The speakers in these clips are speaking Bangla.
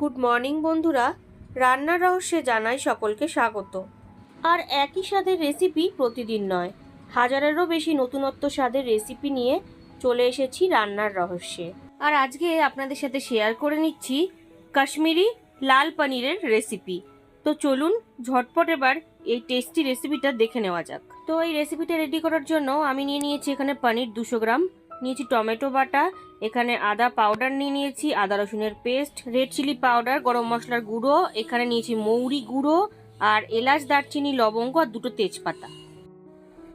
গুড মর্নিং, বন্ধুরা। রান্নার রহস্যে জানাই সকলকে স্বাগত। আর একই স্বাদের রেসিপি প্রতিদিন নয়, হাজারেরও বেশি নতুনত্ব স্বাদের রেসিপি নিয়ে চলে এসেছি রান্নার রহস্যে। আর আজকে আপনাদের সাথে শেয়ার করে নিচ্ছি কাশ্মীরি লাল পনিরের রেসিপি। তো চলুন, ঝটপট এবার এই টেস্টি রেসিপিটা দেখে নেওয়া যাক। তো এই রেসিপিটা রেডি করার জন্য আমি নিয়ে নিয়েছি এখানে পনির দুশো গ্রাম, নিয়েছি টমেটো বাটা এখানে আদা পাউডার নিয়ে নিয়েছি, আদা রসুনের পেস্ট রেড চিলি পাউডার গরম মশলার গুঁড়ো, এখানে নিয়েছি মৌরি গুঁড়ো আর এলাচ, দারচিনি, লবঙ্গ আর দুটো তেজপাতা।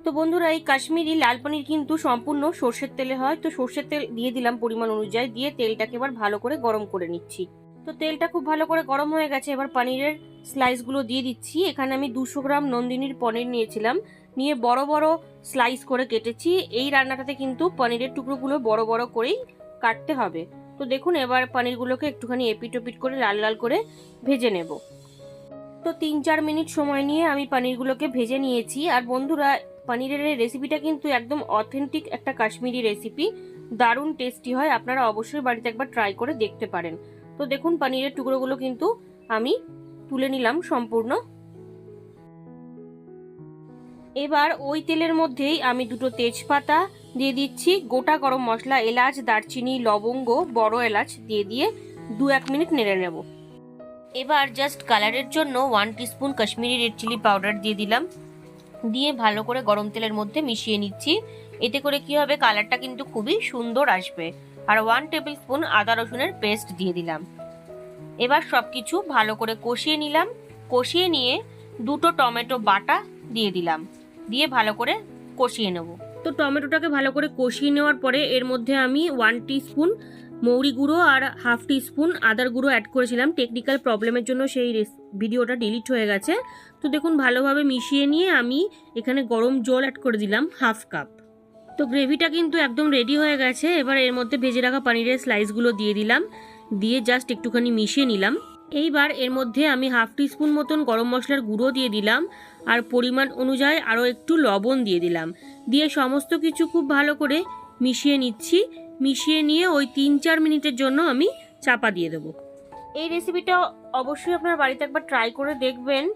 তো বন্ধুরা, এই কাশ্মীরি লাল পনির কিন্তু সম্পূর্ণ সর্ষের তেলে হয়। তো সর্ষের তেল দিয়ে দিলাম পরিমাণ অনুযায়ী, দিয়ে তেলটাকে এবার ভালো করে গরম করে নিচ্ছি। তো তেলটা খুব ভালো করে গরম হয়ে গেছে, এবার পনিরের স্লাইসগুলো দিয়ে দিচ্ছি। এখানে আমি দুশো গ্রাম নন্দিনীর পনির নিয়েছিলাম। নিয়ে বড় বড় স্লাইস করে কেটেছি। এই রান্নাটাতে কিন্তু পনিরের টুকরোগুলো বড় বড় করেই কাটতে হবে। তো দেখুন, এবার পনিরগুলোকে একটুখানি এপিট ওপিট করে লাল লাল করে ভেজে নেব। তো তিন চার মিনিট সময় নিয়ে আমি পনিরগুলোকে ভেজে নিয়েছি। আর বন্ধুরা, পনিরের এই রেসিপিটা কিন্তু একদম অথেন্টিক একটা কাশ্মীরি রেসিপি দারুণ টেস্টি হয়। আপনারা অবশ্যই বাড়িতে একবার ট্রাই করে দেখতে পারেন। তো দেখুন, পনিরের টুকরোগুলো কিন্তু আমি তুলে নিলাম সম্পূর্ণ। এবার ওই তেলের মধ্যেই আমি দুটো তেজপাতা দিয়ে দিচ্ছি, গোটা গরম মশলা, এলাচ, দারচিনি, লবঙ্গ, বড় এলাচ দিয়ে দিয়ে দু এক মিনিট নেড়ে নেব। এবার জাস্ট কালারের জন্য one teaspoon Kashmiri red chilli powder দিয়ে দিলাম। দিয়ে ভালো করে গরম তেলের মধ্যে মিশিয়ে নিচ্ছি। এতে করে কি হবে, কালারটা কিন্তু খুবই সুন্দর আসবে। আর ওয়ান টেবিল স্পুন আদা রসুনের পেস্ট দিয়ে দিলাম। এবার সব কিছু ভালো করে কষিয়ে নিলাম। কষিয়ে নিয়ে দুটো টমেটো বাটা দিয়ে দিলাম। দিয়ে ভালো করে কষিয়ে নেব। তো টমেটোটাকে ভালো করে কষিয়ে নেওয়ার পরে এর মধ্যে আমি ওয়ান স্পুন মৌরি গুঁড়ো আর হাফ স্পুন আদার গুঁড়ো অ্যাড করেছিলাম। টেকনিক্যাল প্রবলেমের জন্য সেই ভিডিওটা ডিলিট হয়ে গেছে। তো দেখুন, ভালোভাবে মিশিয়ে নিয়ে আমি এখানে গরম জল অ্যাড করে দিলাম হাফ কাপ তো গ্রেভিটা কিন্তু একদম রেডি হয়ে গেছে। এবার এর মধ্যে ভেজে রাখা পানিরের স্লাইসগুলো দিয়ে দিলাম। দিয়ে জাস্ট একটুখানি মিশিয়ে নিলাম। এইবার এর মধ্যে আমি হাফ স্পুন মতন গরম মশলার গুঁড়ো দিয়ে দিলাম। আর পরিমাণ অনুযায়ী আরও একটু লবণ দিয়ে দিলাম। দিয়ে সমস্ত কিছু খুব ভালো করে মিশিয়ে নিচ্ছি। মিশিয়ে নিয়ে ওই তিন চার মিনিটের জন্য আমি চাপা দিয়ে দেবো। এই রেসিপিটা অবশ্যই আপনার বাড়িতে একবার ট্রাই করে দেখবেন।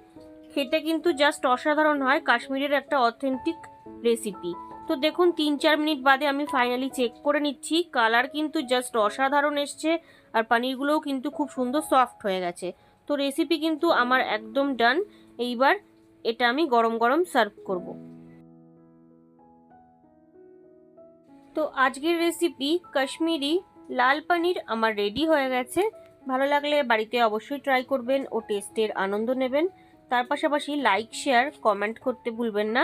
খেতে কিন্তু জাস্ট অসাধারণ হয়। কাশ্মীরের একটা অথেন্টিক রেসিপি তো দেখুন, তিন, চার মিনিট বাদে আমি ফাইনালি চেক করে নিচ্ছি। কালার কিন্তু জাস্ট অসাধারণ এসছে আর পানিরগুলোও কিন্তু খুব সুন্দর সফট হয়ে গেছে। তো রেসিপি কিন্তু আমার একদম ডান এইবার এটা আমি গরম গরম সার্ভ করব। তো আজকের রেসিপি কাশ্মীরি লাল পানির আমার রেডি হয়ে গেছে। ভালো লাগলে বাড়িতে অবশ্যই ট্রাই করবেন ও টেস্টের আনন্দ নেবেন। তার পাশাপাশি লাইক শেয়ার কমেন্ট করতে ভুলবেন না।